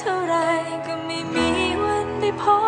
เท่าไรก็ไม่มีวันได้พบ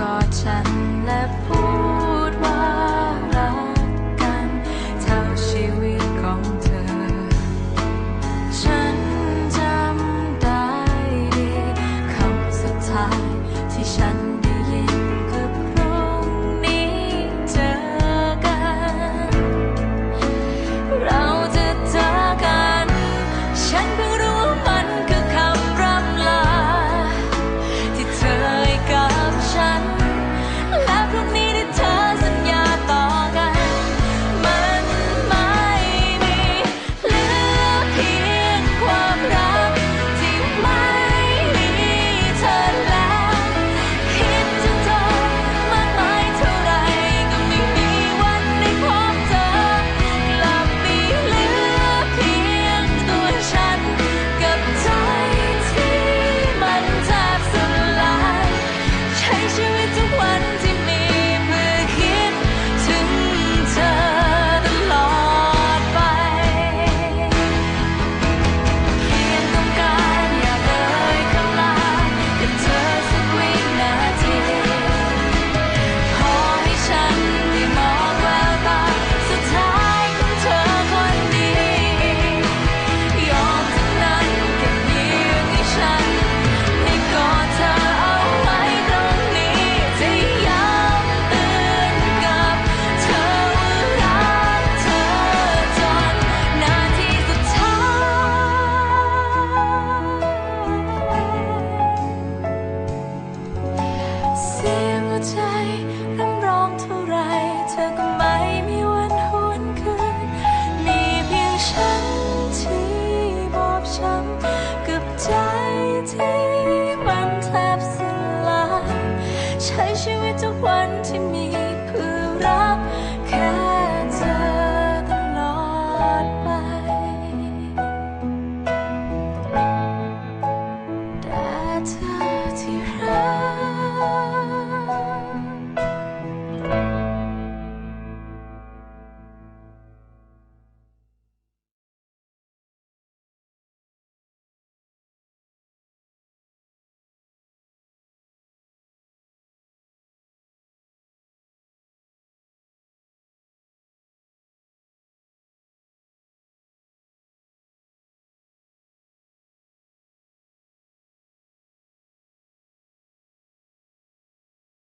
กอดฉันและพูด 我在